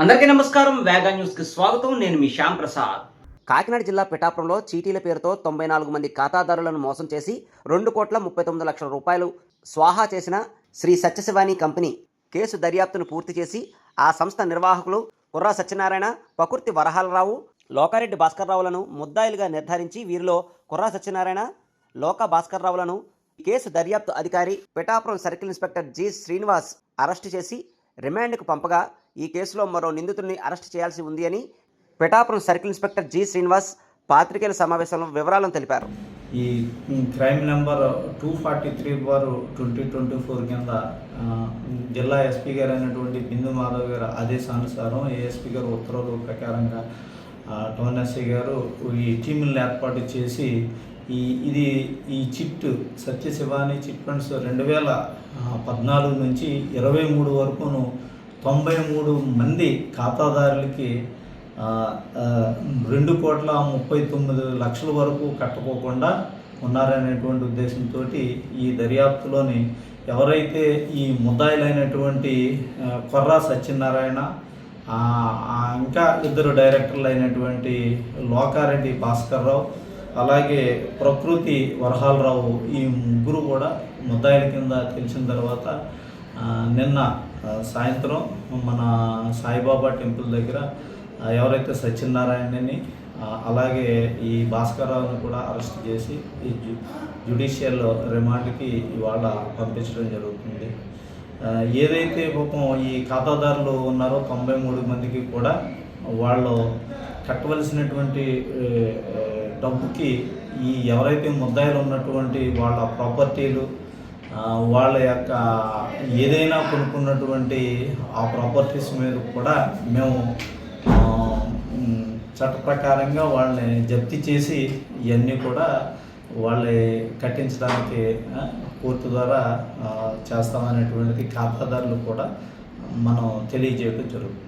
అందరికీ నమస్కారం. వేగా న్యూస్కి స్వాగతం. నేను మీ శ్యామ్ ప్రసాద్. కాకినాడ జిల్లా పిఠాపురంలో చీటీల పేరుతో తొంభై నాలుగు మంది ఖాతాదారులను మోసం చేసి రెండు కోట్ల ముప్పై తొమ్మిది లక్షల రూపాయలు స్వాహా చేసిన శ్రీ సత్యశివాని కంపెనీ కేసు దర్యాప్తును పూర్తి చేసి ఆ సంస్థ నిర్వాహకులు కుర్రా సత్యనారాయణ పకుర్తి వరహాలరావు లోకారెడ్డి భాస్కర్రావులను ముద్దాయిలుగా నిర్ధారించి వీరిలో కుర్రా సత్యనారాయణ లోక భాస్కర్రావులను కేసు దర్యాప్తు అధికారి Pithapuram circle inspector G Srinivas arrest చేసి రిమాండ్కు పంపగా ఈ కేసులో మరో నిందితుడిని అరెస్ట్ చేయాల్సి ఉంది అని Pithapuram circle inspector G Srinivas పాత్రికేయుల సమావేశంలో వివరాలను తెలిపారు. ఈ crime number two forty three bar twenty twenty four కింద జిల్లా ఎస్పీ గారు అయినటువంటి బిందు మాధవ్ గారు ఆదేశానుసారం ఏఎస్పీ గారు ఉత్తర్వుల ప్రకారంగా ఆ, టౌన్ ఎస్ఐ గారు ఈ టీములను ఏర్పాటు చేసి ఈ ఇది ఈ చిట్ సత్యశివాని చిట్ ఫండ్స్ రెండు వేల పద్నాలుగు నుంచి ఇరవై మూడు వరకును తొంభై మూడు మంది ఖాతాదారులకి రెండు కోట్ల ముప్పై తొమ్మిది లక్షల వరకు కట్టుకోకుండా ఉన్నారనేటువంటి ఉద్దేశంతో ఈ దర్యాప్తులోని ఎవరైతే ఈ ముద్దాయిలైనటువంటి కొర్రా సత్యనారాయణ ఇంకా ఇద్దరు డైరెక్టర్లు అయినటువంటి లోకారెడ్డి భాస్కర్రావు అలాగే ప్రకృతి వరహాలరావు ఈ ముగ్గురు కూడా ముద్దాయిల కింద తెలిసిన తర్వాత నిన్న సాయంత్రం మన సాయిబాబా టెంపుల్ దగ్గర ఎవరైతే సత్యనారాయణని అలాగే ఈ భాస్కరరావుని కూడా అరెస్ట్ చేసి ఈ జు జ్యుడిషియల్ రిమాండ్కి ఇవాళ పంపించడం జరుగుతుంది. ఏదైతే పాపం ఈ ఖాతాదారులు ఉన్నారో తొంభై మూడు మందికి కూడా వాళ్ళు కట్టవలసినటువంటి డబ్బుకి ఈ ఎవరైతే ముద్దాయిలు ఉన్నటువంటి వాళ్ళ ప్రాపర్టీలు వాళ్ళ యొక్క ఏదైనా కొనుక్కున్నటువంటి ఆ ప్రాపర్టీస్ మీద కూడా మేము చట్ట ప్రకారంగా వాళ్ళని జప్తి చేసి ఇవన్నీ కూడా వాళ్ళని కట్టించడానికి కోర్టు ద్వారా చేస్తామనేటువంటిది ఖాతాదారులు కూడా మనం తెలియజేయడం జరుగుతుంది.